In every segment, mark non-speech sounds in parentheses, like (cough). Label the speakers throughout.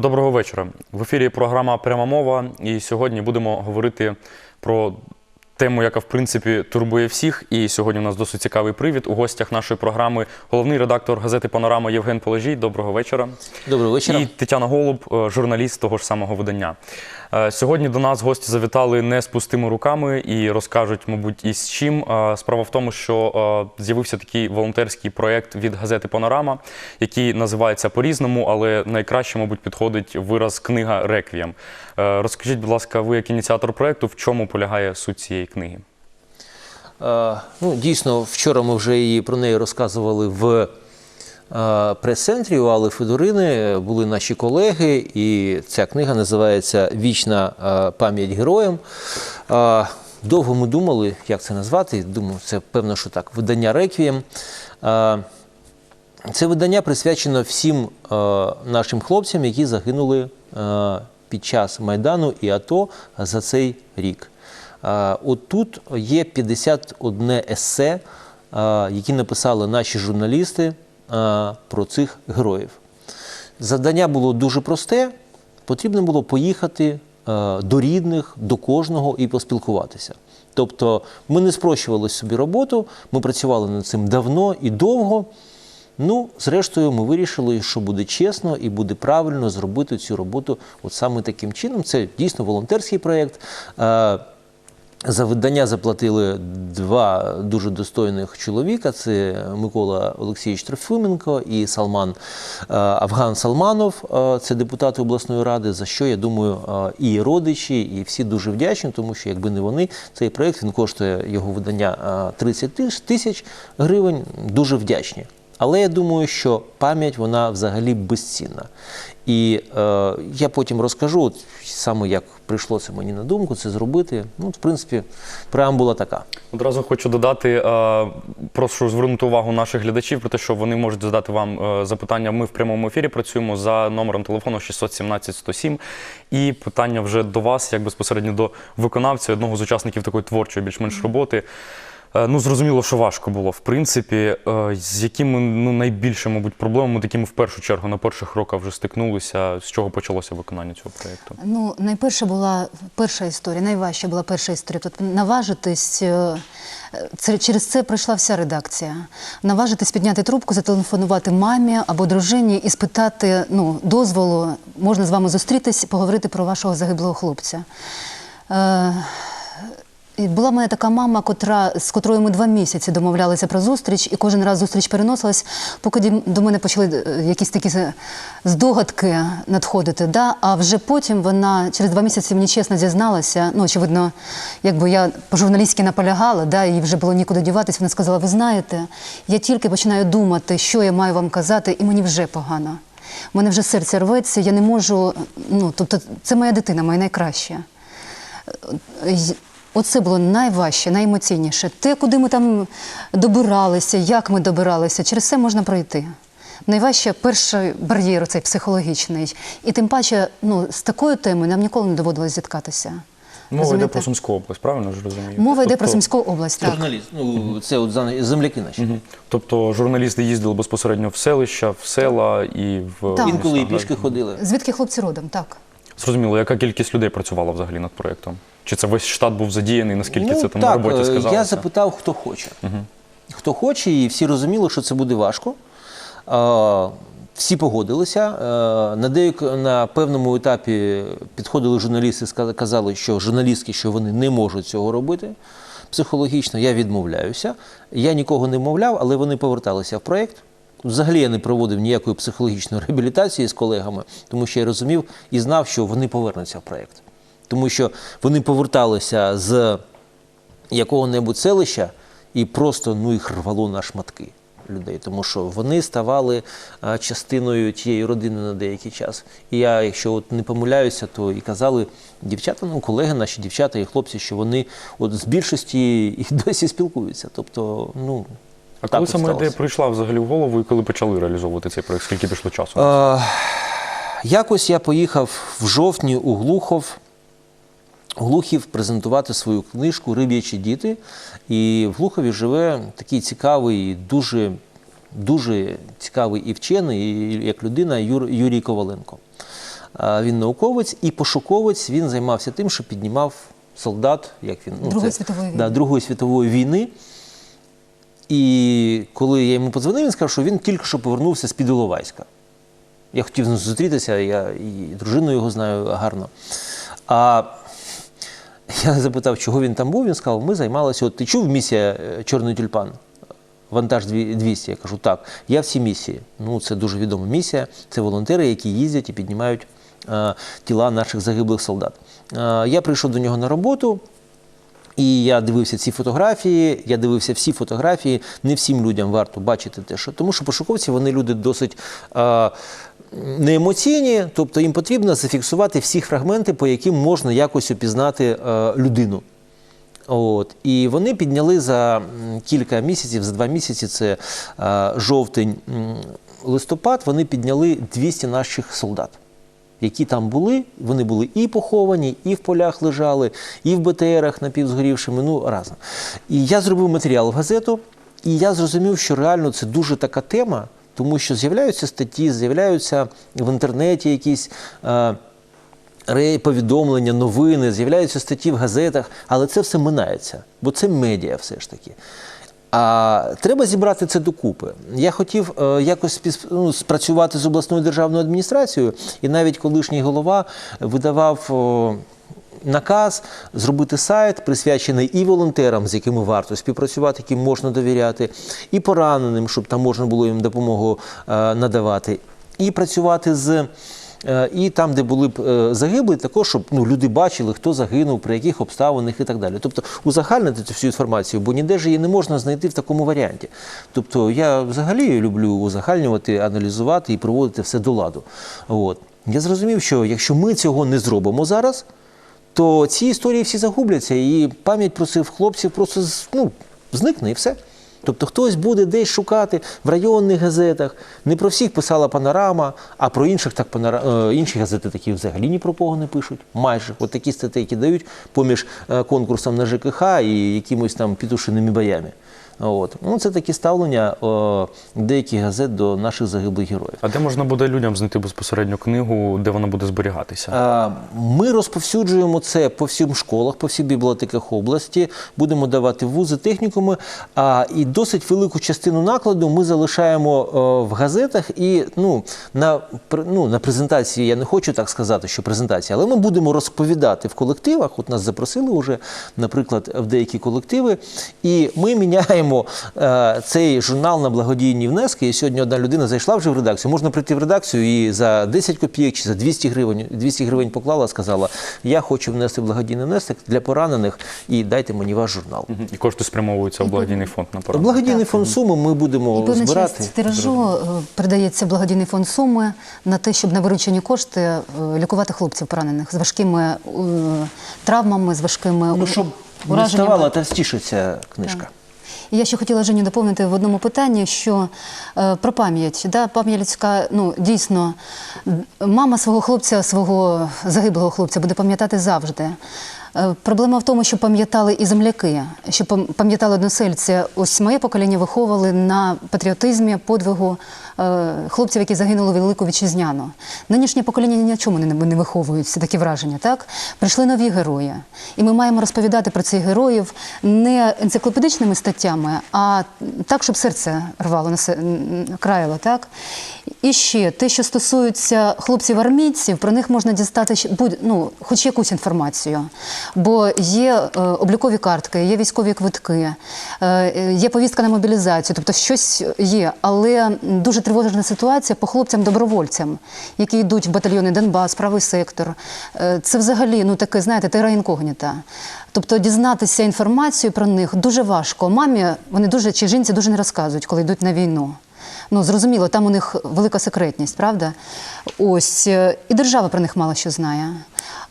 Speaker 1: Доброго вечора. В ефірі програма Пряма мова. І сьогодні будемо говорити про тему, яка в принципі турбує всіх. І сьогодні у нас досить цікавий привід. У гостях нашої програми головний редактор газети Панорама Євген Полежій. Доброго вечора.
Speaker 2: Доброго вечора.
Speaker 1: І Тетяна Голуб, е, журналіст того ж самого видання. Е, Сьогодні до нас гості завітали не з пустими руками і розкажуть, мабуть, і з чим. Е, Справа в тому, що е, з'явився такий волонтерський проєкт від газети Панорама, який називається по-різному, але найкраще, мабуть, підходить вираз книга Реквієм. Розкажіть, будь ласка, ви як ініціатор проєкту, в чому полягає суть цієї книги?
Speaker 2: Ну, дійсно, вчора ми вже про неї розказували в прес-центрі у Алли Федорини. Були наші колеги, і ця книга називається Вічна пам'ять героям. Довго ми думали, як це назвати. Думаю, це певно, що так, видання Реквієм. Це видання присвячено всім нашим хлопцям, які загинули під час Майдану і АТО за цей рік. От тут є 51 есе, які написали наші журналісти про цих героїв. Завдання було дуже просте. Потрібно було поїхати е, до рідних, до кожного і поспілкуватися. Тобто ми не спрощували собі роботу, ми працювали над цим давно і довго. Ну, зрештою, ми вирішили, що буде чесно і буде правильно зробити цю роботу от саме таким чином. Це дійсно волонтерський проєкт. За видання заплатили два дуже достойних чоловіка: це Микола Олексійович Трофименко і Салман е, Афган Салманов, е, це депутати обласної ради. За що я думаю, е, і родичі, і всі дуже вдячні, тому що якби не вони, цей проєкт він коштує його видання е, 30 тисяч гривень. Дуже вдячні. Але я думаю, що пам'ять вона взагалі безцінна. І е, я потім розкажу, от, саме як прийшло це мені на думку, це зробити. Ну, в принципі, преамбула така.
Speaker 1: Одразу хочу додати, е, прошу звернути увагу наших глядачів про те, що вони можуть задати вам е, запитання. Ми в прямому ефірі працюємо за номером телефону 617 107. І питання вже до вас, як безпосередньо до виконавця, одного з учасників такої творчої, більш-менш роботи. Е, Ну, зрозуміло, що важко було. В принципі, е, з якими ну, найбільше, мабуть, проблемами, такими в першу чергу на перших роках вже стикнулися, з чого почалося виконання цього проєкту?
Speaker 3: Ну, найперше була перша історія, найважча була перша історія. Тобто наважитись, е, це, через це пройшла вся редакція. Наважитись підняти трубку, зателефонувати мамі або дружині і спитати ну, дозволу, можна з вами зустрітись, поговорити про вашого загиблого хлопця. Е, була мене така мама, котра, з котрою ми два місяці домовлялися про зустріч, і кожен раз зустріч переносилась, поки до мене почали е, якісь такі е, здогадки надходити. Да? А вже потім вона через два місяці мені чесно зізналася. Ну, очевидно, якби я по-журналістськи наполягала, да, і вже було нікуди діватись. Вона сказала: ви знаєте, я тільки починаю думати, що я маю вам казати, і мені вже погано. У мене вже серце рветься, я не можу. Ну, тобто, це моя дитина, моя найкраща. Оце було найважче, найемоційніше. Те, куди ми там добиралися, як ми добиралися, через це можна пройти. Найважче перший бар'єр, цей психологічний. І тим паче, ну, з такою темою нам ніколи не доводилось зіткатися.
Speaker 1: Мова йде про Сумську область, правильно ж розумію?
Speaker 3: Мова йде про
Speaker 1: Тобто-
Speaker 3: Сумську область, так.
Speaker 2: Журналіст. Ну, це от земляки наші.
Speaker 1: Мгм. Тобто журналісти їздили безпосередньо в селища, в села і в
Speaker 3: Так.
Speaker 2: Інколи і пішки ходили.
Speaker 3: Звідки хлопці родом, так.
Speaker 1: Зрозуміло, яка кількість людей працювала взагалі над проєктом? Чи це весь штат був задіяний, наскільки
Speaker 2: ну,
Speaker 1: це там
Speaker 2: так,
Speaker 1: на роботі
Speaker 2: е,
Speaker 1: сказалося?
Speaker 2: Я запитав, хто хоче. Хто хоче, і всі розуміли, що це буде важко. Е, Всі погодилися. Е, На, деяк... на певному етапі підходили журналісти, казали, що журналістки, що вони не можуть цього робити. Психологічно я відмовляюся. Я нікого не вмовляв, але вони поверталися в проєкт. Взагалі я не проводив ніякої психологічної (laughs) реабілітації з колегами, тому що я розумів і знав, що вони повернуться в проєкт. Тому що вони поверталися з якого-небудь селища і просто ну, їх рвало на шматки людей, тому що вони ставали частиною тієї родини на деякий час. І я, якщо от не помиляюся, то і казали дівчата, ну колеги, наші дівчата і хлопці, що вони от з більшості і (laughs) досі спілкуються. Тобто, ну
Speaker 1: А
Speaker 2: так
Speaker 1: коли саме ідея прийшла взагалі в голову і коли почали реалізовувати цей проєкт? Скільки пішло часу?
Speaker 2: Е, якось я поїхав в жовтні у Глухов. Глухів презентувати свою книжку Риб'ячі діти. І в Глухові живе такий цікавий, дуже, дуже цікавий і вчений, і як людина Юр, Юрій Коваленко. Він науковець і пошуковець. Він займався тим, що піднімав солдат, як він
Speaker 3: Другої світової війни.
Speaker 2: Да, Другої світової війни. І коли я йому подзвонив, він сказав, що він тільки що повернувся з під Іловайська. Я хотів з ним зустрітися, я і дружину його знаю гарно. А (laughs) я запитав, чого він там був. Він сказав, ми займалися. От ти чув місія е, Чорний тюльпан? Вантаж 200. Я кажу, так, я в цій місії. Ну, це дуже відома місія. Це волонтери, які їздять і піднімають е, тіла наших загиблих солдат. Е, я прийшов до нього на роботу. І я дивився ці фотографії, я дивився всі фотографії. Не всім людям варто бачити те, що тому що пошуковці вони люди досить е, неемоційні, тобто їм потрібно зафіксувати всі фрагменти, по яким можна якось опізнати е, людину. От. І вони підняли за кілька місяців, за два місяці, це е, жовтень, листопад, вони підняли 200 наших солдат які там були, вони були і поховані, і в полях лежали, і в БТРах напівзгорівшими, ну разом. І я зробив матеріал в газету, і я зрозумів, що реально це дуже така тема, тому що з'являються статті, з'являються в інтернеті якісь. Е, повідомлення, новини, з'являються статті в газетах, але це все минається, бо це медіа все ж таки. А треба зібрати це докупи. Я хотів е, якось ну, спрацювати з обласною державною адміністрацією, і навіть колишній голова видавав. о, Наказ зробити сайт, присвячений і волонтерам, з якими варто співпрацювати, яким можна довіряти, і пораненим, щоб там можна було їм допомогу е, надавати, і працювати з Е, І там, де були б е, загиблі, також щоб ну, люди бачили, хто загинув, при яких обставинах і так далі. Тобто узагальнити цю всю інформацію, бо ніде ж її не можна знайти в такому варіанті. Тобто я взагалі люблю узагальнювати, аналізувати і приводити все до ладу. От. Я зрозумів, що якщо ми цього не зробимо зараз, то ці історії всі загубляться, і пам'ять про цих хлопців просто ну, зникне і все. Тобто хтось буде десь шукати в районних газетах. Не про всіх писала панорама, а про інших так панора... е, інші газети такі взагалі ні про кого не пишуть. Майже от такі статейки дають поміж е, конкурсом на ЖКХ і якимось там пітушиними боями. От. Ну, це такі ставлення е, деяких газет до наших загиблих героїв.
Speaker 1: А де можна буде людям знайти безпосередньо книгу, де вона буде зберігатися?
Speaker 2: А, Ми розповсюджуємо це по всім школах, по всіх бібліотеках області. Будемо давати вузи, технікуми. А, і досить велику частину накладу ми залишаємо е, в газетах. І ну на, ну, на презентації я не хочу так сказати, що презентація, але ми будемо розповідати в колективах. От нас запросили вже, наприклад, в деякі колективи. І ми міняємо е, цей журнал на благодійні внески. І сьогодні одна людина зайшла вже в редакцію. Можна прийти в редакцію і за 10 копійок чи за 200 гривень, 200 гривень поклала, сказала: Я хочу внести благодійний внесок для поранених і дайте мені ваш журнал.
Speaker 1: І кошти спрямовуються в благодійний фонд на пораду.
Speaker 2: Благодійний фонд суми ми будемо
Speaker 3: І
Speaker 2: збирати.
Speaker 3: частина тиражу е, передається благодійний фонд суми на те, щоб на виручені кошти е, лікувати хлопців поранених з важкими е, травмами, з важкими
Speaker 2: Ну, щоб не ставала товстіше ця книжка.
Speaker 3: Я ще хотіла Жені доповнити в одному питанні, що е, про пам'ять. Да, пам'ять людська, ну дійсно, мама свого хлопця, свого загиблого хлопця буде пам'ятати завжди. Е, Проблема в тому, що пам'ятали і земляки, що пам- пам'ятали односельці. Ось моє покоління виховували на патріотизмі, подвигу хлопців, які загинули Велику Вітчизняну. Нинішнє покоління ні на чому не, виховується, такі враження. Так? Прийшли нові герої. І ми маємо розповідати про цих героїв не енциклопедичними статтями, а так, щоб серце рвало краяло. Так? І ще те, що стосується хлопців-армійців, про них можна дістати будь, ну, хоч якусь інформацію. Бо є е, облікові картки, є військові квитки, е, е, є повістка на мобілізацію, тобто щось є. Але дуже тривожна ситуація по хлопцям-добровольцям, які йдуть в батальйони Донбас, правий сектор. Е, Це взагалі ну таке, знаєте, тера інкогніта. Тобто дізнатися інформацію про них дуже важко. Мамі вони дуже чи жінці дуже не розказують, коли йдуть на війну. Ну, зрозуміло, там у них велика секретність, правда? Ось е, і держава про них мало що знає.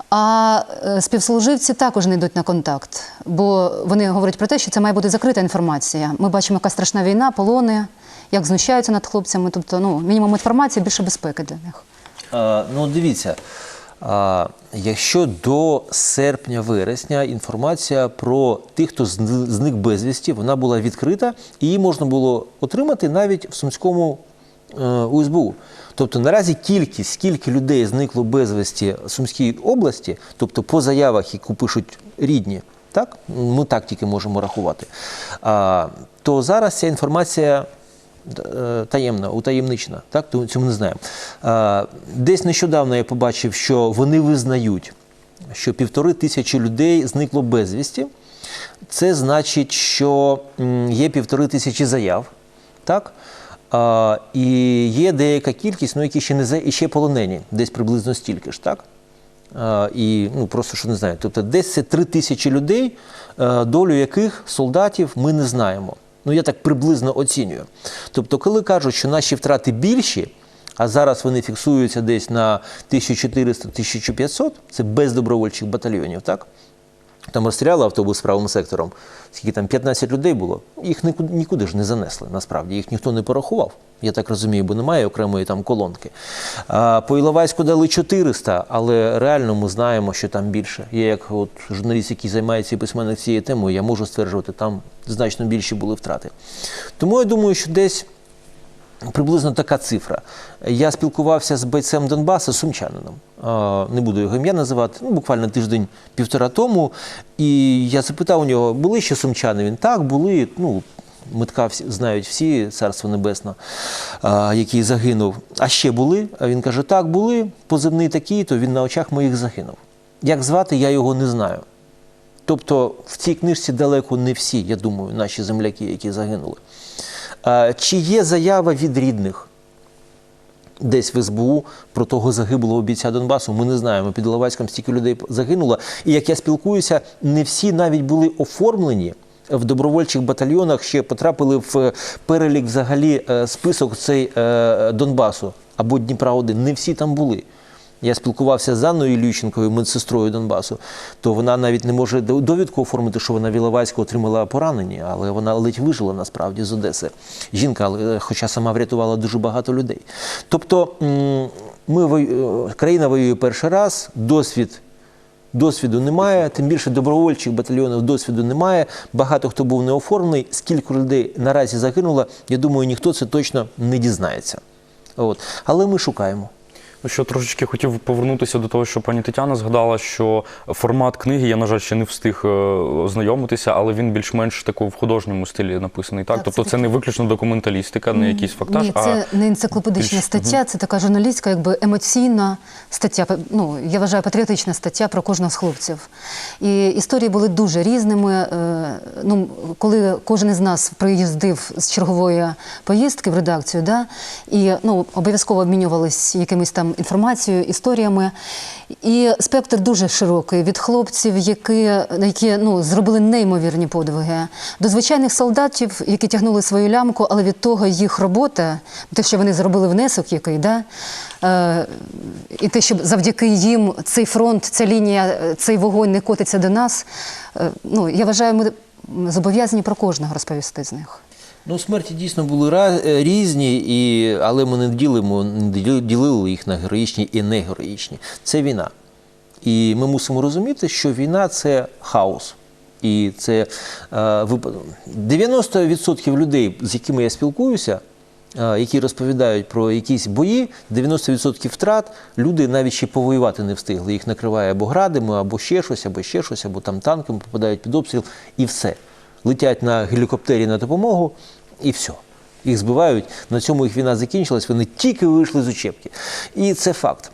Speaker 3: А е, співслуживці також не йдуть на контакт, бо вони говорять про те, що це має бути закрита інформація. Ми бачимо, яка страшна війна, полони, як знущаються над хлопцями. Тобто, ну, мінімум інформації, більше безпеки для них.
Speaker 2: А, ну, дивіться, а, якщо до серпня-вересня інформація про тих, хто зник безвісті, вона була відкрита, і її можна було отримати навіть в Сумському е, у СБУ. Тобто наразі кількість, скільки людей зникло безвісті в Сумській області, тобто по заявах, які пишуть рідні, так? ми так тільки можемо рахувати, а, то зараз ця інформація таємна, утаємнична, так? Цього не знаємо. Десь нещодавно я побачив, що вони визнають, що півтори тисячі людей зникло безвісті. Це значить, що є півтори тисячі заяв, так? І є деяка кількість, ну, які ще не за- і ще полонені, десь приблизно стільки ж, так? І ну, просто що не знаю. Тобто десь це три тисячі людей, е, долю яких солдатів ми не знаємо. Ну, я так приблизно оцінюю. Тобто, коли кажуть, що наші втрати більші, а зараз вони фіксуються десь на 1400-1500, це без добровольчих батальйонів, так? Там розстріляли автобус правим сектором. Скільки там 15 людей було, їх нікуди, нікуди ж не занесли, насправді. Їх ніхто не порахував. Я так розумію, бо немає окремої там колонки. А, по Іловайську дали 400, але реально ми знаємо, що там більше. Я як от журналіст, який займається письменник цією темою, я можу стверджувати, там значно більші були втрати. Тому я думаю, що десь Приблизно така цифра. Я спілкувався з бойцем Донбасу, сумчанином. Не буду його ім'я називати, ну, буквально тиждень-півтора тому. І я запитав у нього, були ще сумчани? Він так, були. Ну, Митка знають всі, царство небесно, а, який загинув. А ще були? А він каже: так, були, позивний такий, то він на очах моїх загинув. Як звати, я його не знаю. Тобто в цій книжці далеко не всі, я думаю, наші земляки, які загинули. Чи є заява від рідних десь в СБУ про того загиблого бійця Донбасу? Ми не знаємо. Під Лаваськом стільки людей загинуло. І як я спілкуюся, не всі навіть були оформлені. В добровольчих батальйонах ще потрапили в перелік взагалі е, список цей е, Донбасу або Дніпра 1 Не всі там були. Я спілкувався з Анною Ілющенковою, медсестрою Донбасу, то вона навіть не може довідку оформити, що вона в Іловайську отримала поранення, але вона ледь вижила насправді з Одеси. Жінка, е, хоча сама врятувала дуже багато людей. Тобто ми е, країна воює перший раз, досвід. Досвіду немає, тим більше добровольчих батальйонів досвіду немає. Багато хто був не оформлений. Скільки людей наразі загинуло, я думаю, ніхто це точно не дізнається. От. Але ми шукаємо.
Speaker 1: Ну, Що трошечки хотів повернутися до того, що пані Тетяна згадала, що формат книги я, на жаль, ще не встиг е, ознайомитися, але він більш-менш таку в художньому стилі написаний. Так,
Speaker 3: Так,
Speaker 1: тобто
Speaker 3: це
Speaker 1: це не виключно документалістика, не якийсь фактаж.
Speaker 3: Ні, це
Speaker 1: а
Speaker 3: не енциклопедична
Speaker 1: більш-
Speaker 3: стаття, це така журналістська, якби емоційна стаття. Ну я вважаю, патріотична стаття про кожного з хлопців. І історії були дуже різними. Е, Ну, коли кожен із нас приїздив з чергової поїздки в редакцію, да, і ну обов'язково обмінювались якимись інформацією, історіями. І спектр дуже широкий від хлопців, які, які ну, зробили неймовірні подвиги, до звичайних солдатів, які тягнули свою лямку, але від того їх робота, те, що вони зробили внесок, який, да, е, і те, що завдяки їм цей фронт, ця лінія, цей вогонь не котиться до нас. е, ну, я вважаю, ми зобов'язані про кожного розповісти з них.
Speaker 2: Ну, смерті дійсно були е, різні, і, але ми не ділимо, не ділили їх на героїчні і негероїчні. Це війна. І ми мусимо розуміти, що війна це хаос. І це е, вип- 90% людей, з якими я спілкуюся, е, які розповідають про якісь бої, 90% втрат люди навіть ще повоювати не встигли. Їх накриває або градами, або ще щось, або ще щось, або там танками попадають під обстріл, і все. Летять на гелікоптері на допомогу, і все. Їх збивають. На цьому їх війна закінчилась, вони тільки вийшли з учебки. І це факт.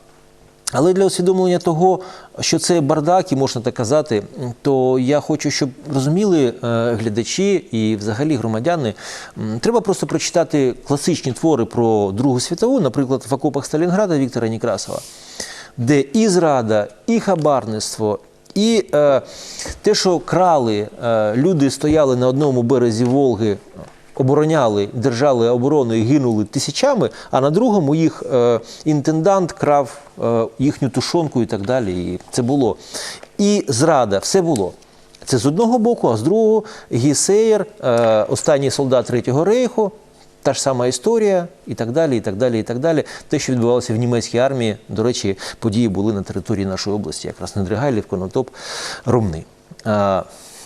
Speaker 2: Але для усвідомлення того, що це бардак, і можна так казати, то я хочу, щоб розуміли е, глядачі і взагалі громадяни. Треба просто прочитати класичні твори про Другу світову, наприклад, в окопах Сталінграда Віктора Некрасова, де і зрада, і хабарництво, і е, те, що крали, е, люди стояли на одному березі Волги, обороняли, держали оборону і гинули тисячами, а на другому їх е, інтендант крав е, їхню тушонку і так далі. І це було. І зрада, все було. Це з одного боку, а з другого Гісеєр, е, останній солдат Третього рейху, та ж сама історія, і так далі, і так далі, і так далі. Те, що відбувалося в німецькій армії, до речі, події були на території нашої області, якраз Недригайлів, Конотоп, Ромни.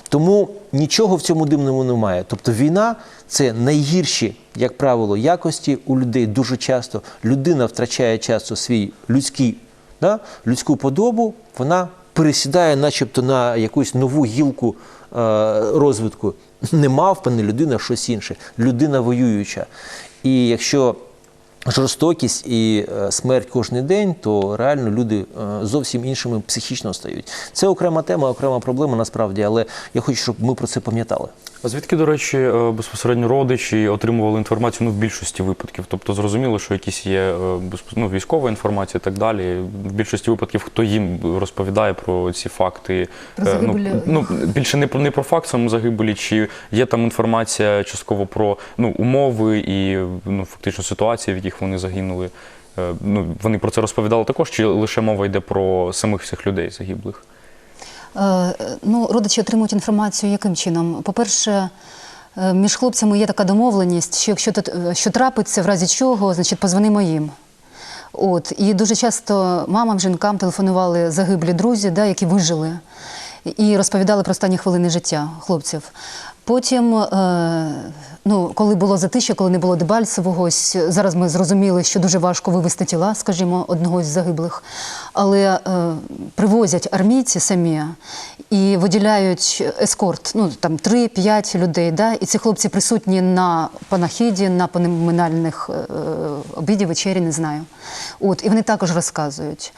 Speaker 2: Тому нічого в цьому дивному немає. Тобто війна це найгірші, як правило, якості у людей дуже часто. Людина втрачає часто свій людський, да, людську подобу, вона пересідає начебто на якусь нову гілку е, розвитку. Не мавпа, не людина, а щось інше. Людина воююча. І якщо жорстокість і е, смерть кожен день, то реально люди е, зовсім іншими психічно стають. Це окрема тема, окрема проблема насправді, але я хочу, щоб ми про це пам'ятали.
Speaker 1: А звідки, до речі, е, безпосередньо родичі отримували інформацію ну, в більшості випадків? Тобто зрозуміло, що якісь є е, ну, військова інформація і так далі. В більшості випадків хто їм розповідає про ці факти?
Speaker 3: Про
Speaker 1: Е, ну, ну, більше не про не про факт саме загибелі, чи є там інформація частково про ну, умови і ну, фактично ситуації, в яких вони загинули. Ну, вони про це розповідали також, чи лише мова йде про самих всіх людей загиблих?
Speaker 3: Е, Ну, родичі отримують інформацію яким чином? По-перше, е, між хлопцями є така домовленість, що якщо тут, е, що трапиться, в разі чого, значить, позвони моїм. От. І дуже часто мамам, жінкам телефонували загиблі друзі, да, які вижили, і розповідали про останні хвилини життя хлопців. Потім, е, ну, коли було затища, коли не було Дебальцевого, зараз ми зрозуміли, що дуже важко вивести тіла, скажімо, одного з загиблих. Але е, привозять армійці самі і виділяють ескорт, ну там 3-5 людей. Да? І ці хлопці присутні на панахіді, на поминальних е, обіді, вечері, не знаю. От, і вони також розказують.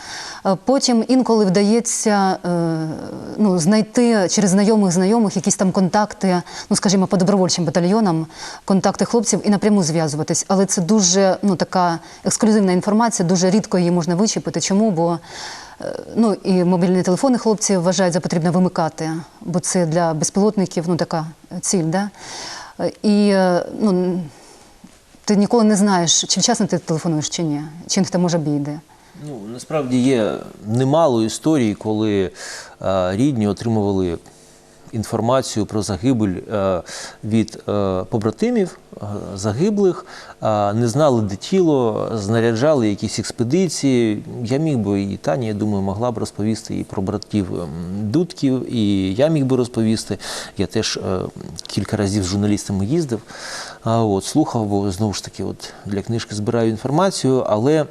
Speaker 3: Потім інколи вдається ну, знайти через знайомих знайомих якісь там контакти, ну скажімо, по добровольчим батальйонам, контакти хлопців і напряму зв'язуватись. Але це дуже ну, така ексклюзивна інформація, дуже рідко її можна вичепити. Чому? Бо е, ну, і мобільні телефони хлопці вважають за потрібно вимикати, бо це для безпілотників ну, така ціль. Да? Е, І е, ну, ти ніколи не знаєш, чи вчасно ти телефонуєш, чи ні, чи хто може обійде.
Speaker 2: Ну, насправді є немало історій, коли е, рідні отримували інформацію про загибель е, від е, побратимів е, загиблих, не знали, де тіло, знаряджали якісь експедиції. Я міг би і Таня, я думаю, могла б розповісти і про братів Дудків, і я міг би розповісти. Я теж кілька разів з журналістами їздив, от слухав, бо знову ж таки, от для книжки збираю інформацію, але.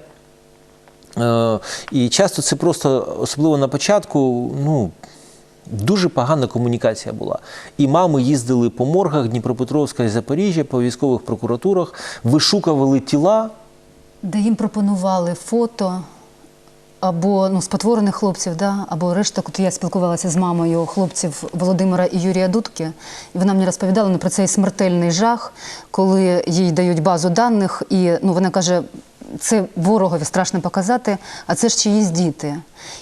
Speaker 2: І часто це просто, особливо на початку, ну. Дуже погана комунікація була. І мами їздили по моргах Дніпропетровська і Запоріжжя, по військових прокуратурах, вишукували тіла.
Speaker 3: Де їм пропонували фото або ну, спотворених хлопців, да? або решта, от я спілкувалася з мамою хлопців Володимира і Юрія Дудки, і вона мені розповідала ну, про цей смертельний жах, коли їй дають базу даних, і ну, вона каже, це ворогові страшно показати, а це ж чиїсь діти.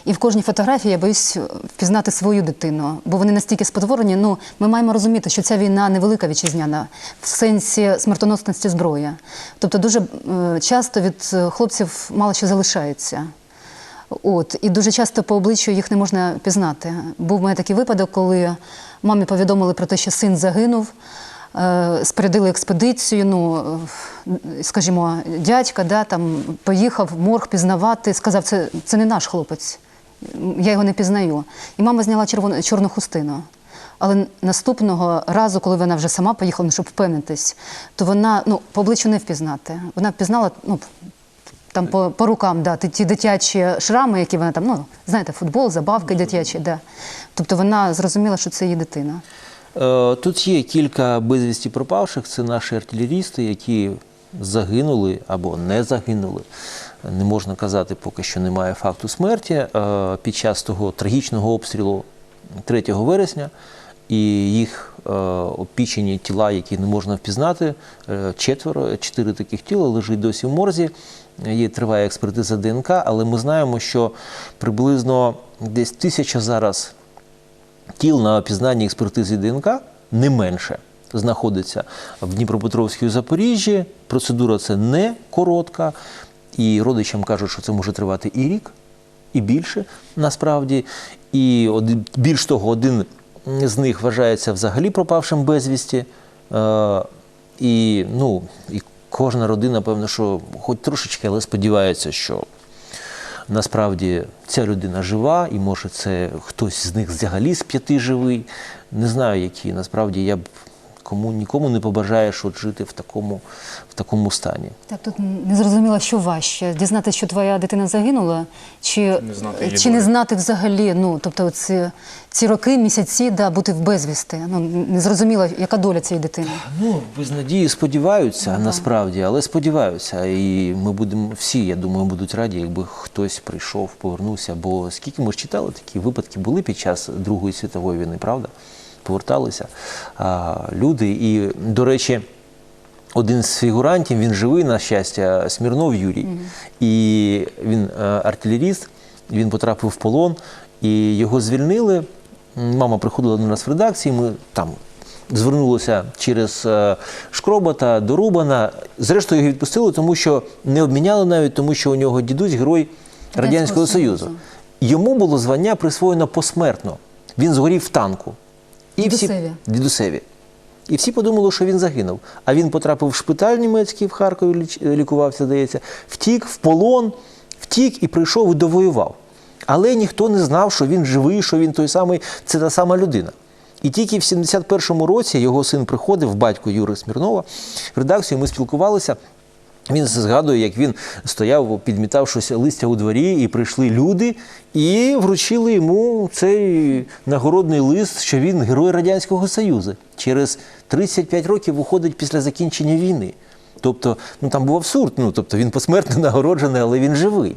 Speaker 3: І в кожній фотографії я боюсь впізнати свою дитину, бо вони настільки спотворені. Ну, ми маємо розуміти, що ця війна не велика вітчизняна в сенсі смертоносності зброї. Тобто дуже е, часто від е, хлопців мало що залишається. От, і дуже часто по обличчю їх не можна пізнати. Був у мене такий випадок, коли мамі повідомили про те, що син загинув, е, спорядили експедицію. Ну, е, скажімо, дядька да, там, поїхав в морг пізнавати, сказав, це, це не наш хлопець, я його не пізнаю. І мама зняла червону, чорну хустину. Але наступного разу, коли вона вже сама поїхала, ну, щоб впевнитись, то вона ну, по обличчю не впізнати. Вона впізнала ну, там по, по рукам, да, ті, ті дитячі шрами, які вона там, ну, знаєте, футбол, забавки дитячі, да. Тобто вона зрозуміла, що це її дитина.
Speaker 2: Е, Тут є кілька безвісті пропавших. Це наші артилерісти, які загинули або не загинули. Не можна казати, поки що немає факту смерті е, під час того трагічного обстрілу 3 вересня. І їх е, опічені тіла, які не можна впізнати, е, четверо, чотири таких тіла лежить досі в морзі. Є триває експертиза ДНК, але ми знаємо, що приблизно десь тисяча зараз тіл на опізнанні експертизи ДНК не менше знаходиться в Дніпропетровській і Запоріжжі. Процедура це не коротка, і родичам кажуть, що це може тривати і рік, і більше насправді. І більш того, один з них вважається взагалі пропавшим безвісті. Е, і, ну, і кожна родина, певно, що хоч трошечки, але сподівається, що насправді ця людина жива, і може це хтось з них взагалі з п'яти живий. Не знаю, які. Насправді я б кому нікому не побажаєш от жити в такому, в такому стані.
Speaker 3: Так, тут не зрозуміло, що важче. Дізнатися, що твоя дитина загинула, чи
Speaker 1: Не знати
Speaker 3: чи не знати взагалі, ну, тобто ці, ці роки, місяці, да, бути в безвісти. Ну, не зрозуміло, яка доля цієї дитини.
Speaker 2: Ну, без надії сподіваються насправді, але сподіваються. І ми будемо всі, я думаю, будуть раді, якби хтось прийшов, повернувся. Бо скільки ми ж читали, такі випадки були під час Другої світової війни, правда? Поверталися люди. І, до речі, один з фігурантів, він живий, на щастя, Смірнов Юрій. І він е, артилеріст, він потрапив в полон, і його звільнили. Мама приходила до нас в редакції, ми там звернулися через е, Шкробота до Рубана. Зрештою, його відпустили, тому що не обміняли навіть, тому що у нього дідусь герой Радянського Союзу.
Speaker 3: Союзу.
Speaker 2: Йому було звання присвоєно посмертно. Він згорів в танку.
Speaker 3: Дідусеві.
Speaker 2: Всі, дідусеві. І всі подумали, що він загинув. А він потрапив в шпиталь німецький в Харкові, ліч- лікувався, здається, втік в полон, втік і прийшов і довоював. Але ніхто не знав, що він живий, що він той самий, це та сама людина. І тільки в 71-му році його син приходив, батько Юри Смірнова, в редакцію ми спілкувалися. Він згадує, як він стояв, підмітав щось листя у дворі, і прийшли люди і вручили йому цей нагородний лист, що він герой Радянського Союзу. Через 35 років виходить після закінчення війни. Тобто, ну там був абсурд. Ну тобто він посмертно нагороджений, але він живий.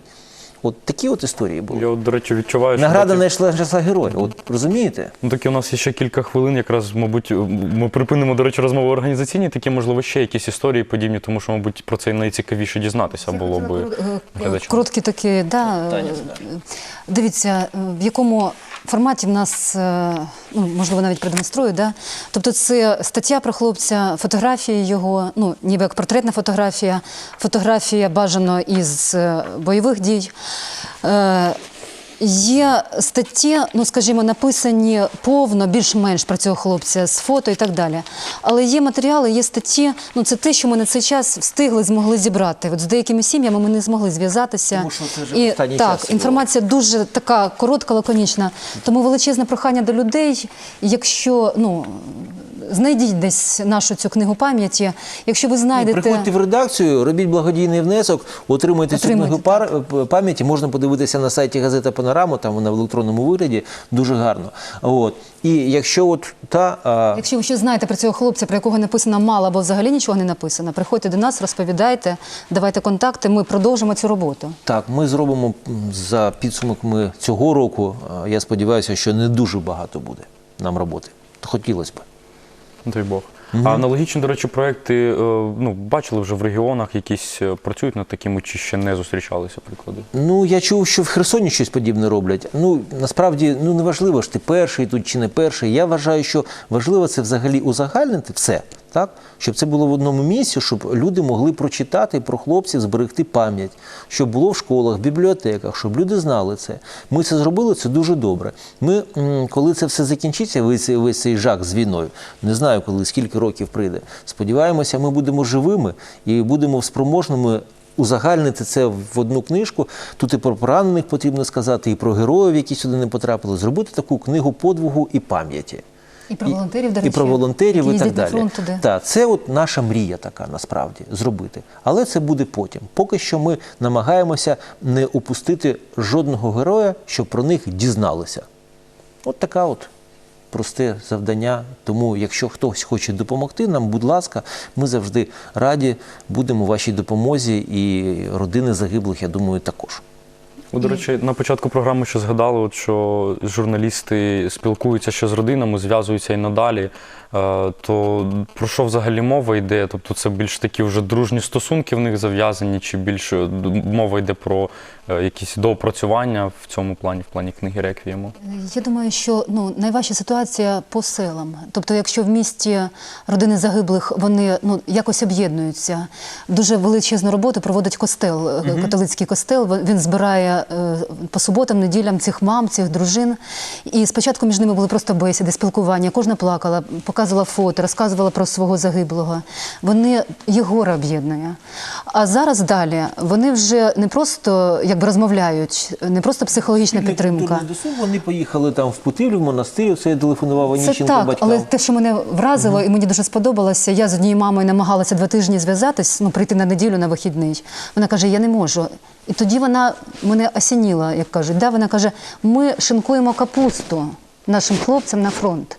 Speaker 2: От такі от історії були.
Speaker 1: Я, от, до речі, відчуваю, що
Speaker 2: Награда знайшла числа героя. От розумієте?
Speaker 1: Ну, таки у нас є ще кілька хвилин. Якраз, мабуть, ми припинимо, до речі, розмову організаційні, такі, можливо, ще якісь історії подібні, тому що, мабуть, про це найцікавіше дізнатися було би.
Speaker 3: Короткі такі, да. е, Дивіться, е, в якому форматі в нас, е, ну, можливо, навіть продемонструю, да? Тобто це стаття про хлопця, фотографії його, ну, ніби як портретна фотографія, фотографія бажано із е, бойових дій. Е, Є статті, ну скажімо, написані повно, більш-менш про цього хлопця з фото і так далі. Але є матеріали, є статті. Ну це те, що ми на цей час встигли, змогли зібрати. От з деякими сім'ями ми не змогли зв'язатися.
Speaker 2: Тому що це вже
Speaker 3: і
Speaker 2: останній
Speaker 3: так,
Speaker 2: час
Speaker 3: інформація дуже така коротка, лаконічна. Тому величезне прохання до людей. Якщо ну знайдіть десь нашу цю книгу пам'яті, якщо ви знайдете.
Speaker 2: Приходьте в редакцію, робіть благодійний внесок, отримуйте цю книгу пар- пам'яті. Можна подивитися на сайті газета Панорама, там вона в електронному вигляді дуже гарно. От. І якщо от та а,
Speaker 3: Якщо ви ще знаєте про цього хлопця, про якого написано мало або взагалі нічого не написано, приходьте до нас, розповідайте, давайте контакти. Ми продовжимо цю роботу.
Speaker 2: так, ми зробимо за підсумками цього року. Я сподіваюся, що не дуже багато буде нам роботи. Хотілося б.
Speaker 1: Дай Бог. А аналогічні, до речі, проекти е, ну, бачили вже в регіонах, якісь е, працюють над такими, чи ще не зустрічалися приклади?
Speaker 2: Ну, я чув, що в Херсоні щось подібне роблять. Ну, насправді, ну не важливо ж ти перший тут чи не перший. Я вважаю, що важливо це взагалі узагальнити все, так? Щоб це було в одному місці, щоб люди могли прочитати про хлопців, зберегти пам'ять, щоб було в школах, бібліотеках, щоб люди знали це. Ми це зробили, це дуже добре. Ми, коли це все закінчиться, весь, весь цей жах з війною, не знаю, коли скільки років прийде. Сподіваємося, ми будемо живими і будемо спроможними узагальнити це в одну книжку. Тут і про поранених потрібно сказати, і про героїв, які сюди не потрапили. Зробити таку книгу подвигу і пам'яті.
Speaker 3: І про волонтерів, до
Speaker 2: і про волонтерів і так далі.
Speaker 3: фронт туди.
Speaker 2: Так, це от наша мрія така насправді зробити. Але це буде потім. Поки що ми намагаємося не упустити жодного героя, щоб про них дізналися. От така от просте завдання. Тому, якщо хтось хоче допомогти нам, будь ласка, ми завжди раді будемо вашій допомозі, і родини загиблих, я думаю, також.
Speaker 1: Ви, до речі, на початку програми ще згадали, от, що журналісти спілкуються ще з родинами, зв'язуються і надалі. Е, То про що взагалі мова йде? Тобто це більш такі вже дружні стосунки в них зав'язані, чи більше мова йде про е, якісь доопрацювання в цьому плані, в плані книги Реквієму?
Speaker 3: Я думаю, що ну найважча ситуація по селам. Тобто, якщо в місті родини загиблих вони ну якось об'єднуються, дуже величезну роботу проводить костел, е, католицький костел. Він збирає е, по суботам, неділям цих мам, цих дружин. І спочатку між ними були просто бесіди, спілкування. Кожна плакала, показувала фото, розказувала про свого загиблого. Вони Єгора об'єднує. А зараз далі вони вже не просто якби розмовляють, не просто психологічна підтримка.
Speaker 2: Вони поїхали там в Путивлю, в монастир, це я телефонував
Speaker 3: так,
Speaker 2: батькам.
Speaker 3: але те, що мене вразило і мені дуже сподобалося, я з однією мамою намагалася два тижні зв'язатись, ну прийти на неділю на вихідний. Вона каже, я не можу. І тоді вона мене осініла, як кажуть. Да, вона каже, ми шинкуємо капусту нашим хлопцям на фронт.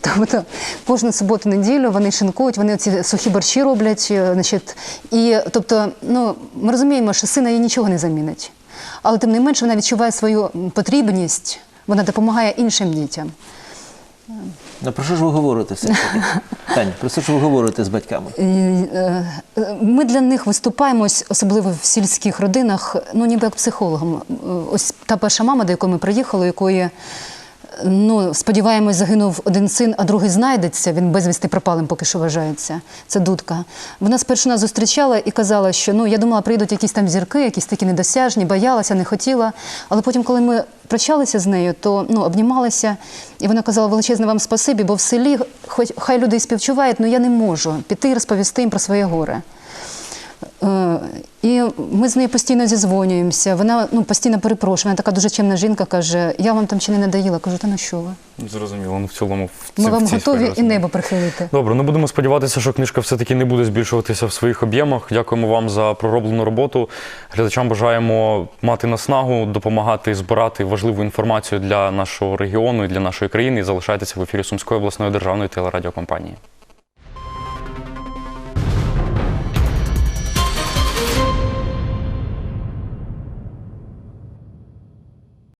Speaker 3: Тобто кожну суботу неділю вони шинкують, вони ці сухі борщі роблять. е, Значить, і тобто, ну ми розуміємо, що сина їй нічого не замінить. Але тим не менше вона відчуває свою потрібність, вона допомагає іншим дітям.
Speaker 2: Ну, про що ж ви говорите все? (laughs) Таня, про що ж ви говорите з батьками?
Speaker 3: Е, е, Ми для них виступаємось, особливо в сільських родинах, ну ніби як психологом. Е, Ось та перша мама, до якої ми приїхали, якої, ну, сподіваємось, загинув один син, а другий знайдеться. Він безвісти пропалим поки що вважається. Це дудка. Вона спершу нас зустрічала і казала, що ну я думала, прийдуть якісь там зірки, якісь такі недосяжні, боялася, не хотіла. Але потім, коли ми прощалися з нею, то ну, обнімалися, і вона казала величезне вам спасибі, бо в селі, хоч хай люди і співчувають, але я не можу піти і розповісти їм про своє горе. Е, І ми з нею постійно зізвонюємося. Вона ну, постійно перепрошує. Вона така дуже чемна жінка, каже: я вам там чи не надоїла. Кажу, та ну що ви?
Speaker 1: Зрозуміло, ну в цілому в
Speaker 3: Ми
Speaker 1: ці- в
Speaker 3: вам
Speaker 1: цій
Speaker 3: готові
Speaker 1: сфері
Speaker 3: і небо прихилити.
Speaker 1: Добре, ну будемо сподіватися, що книжка все-таки не буде збільшуватися в своїх об'ємах. Дякуємо вам за пророблену роботу. Глядачам бажаємо мати наснагу, допомагати збирати важливу інформацію для нашого регіону і для нашої країни. І залишайтеся в ефірі Сумської обласної державної телерадіокомпанії.